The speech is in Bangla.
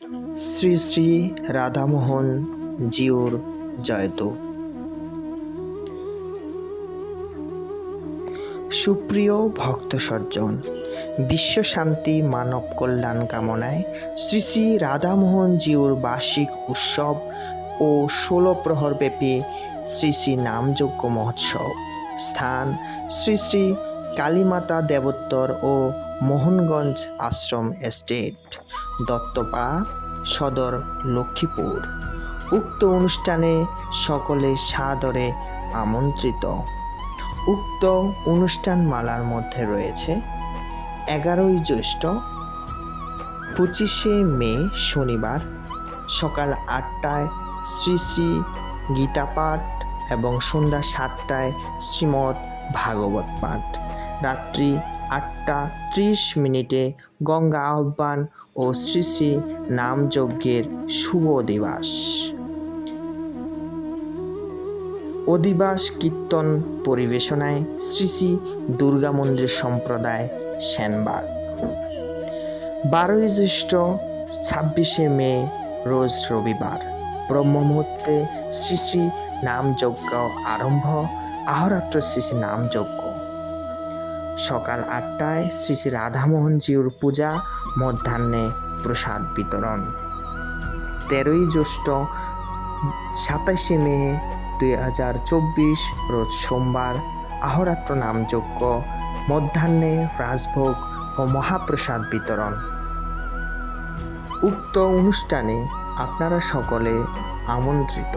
শ্রী শ্রী রাধামোহন জিউর জয়তু। সুপ্রিয় ভক্ত সজ্জন, বিশ্ব শান্তি মানব কল্যাণ কামনায় শ্রী শ্রী রাধামোহন জিউর বার্ষিক উৎসব ও ষোলো প্রহরব্যাপী শ্রী শ্রী নামযজ্ঞ মহোৎসব। স্থান শ্রী শ্রী কালীমাতা দেবোত্তর ও মোহনগঞ্জ আশ্রম এস্টেট দত্তপাড়া সদর লক্ষ্মীপুর। উক্ত অনুষ্ঠানে সকলে সাদরে আমন্ত্রিত। উক্ত অনুষ্ঠান মালার মধ্যে রয়েছে এগারোই জ্যৈষ্ঠ, পঁচিশে মে শনিবার সকাল আটটায় শ্রী শ্রী গীতাপাঠ এবং সন্ধ্যা সাতটায় শ্রীমৎ ভাগবত পাঠ। রাত্রি আটটা ত্রিশ মিনিটে গঙ্গা আহ্বান ও শ্রী শ্রী নামযজ্ঞের শুভ দিবস। অধিবাস কীর্তন পরিবেশনায় শ্রী শ্রী দুর্গা মন্দির সম্প্রদায় সেনবার বারোই জ্যৈষ্ঠ, ছাব্বিশে মে, রোজ রবিবার। ব্রহ্ম মুহূর্তে শ্রী শ্রী নামযজ্ঞ আরম্ভ, আহরাত্র শ্রী শ্রী নামযজ্ঞ। সকাল আটটায় শ্রী শ্রী রাধামোহন জিউর পূজা, মধ্যাহ্নে প্রসাদ বিতরণ। তেরোই জ্যৈষ্ঠ সাতাশে মে দুই হাজার চব্বিশ, রোজ সোমবার আহরাত্র নামযজ্ঞ, মধ্যাহ্নে রাজভোগ ও মহাপ্রসাদ বিতরণ। উক্ত অনুষ্ঠানে আপনারা সকলে আমন্ত্রিত।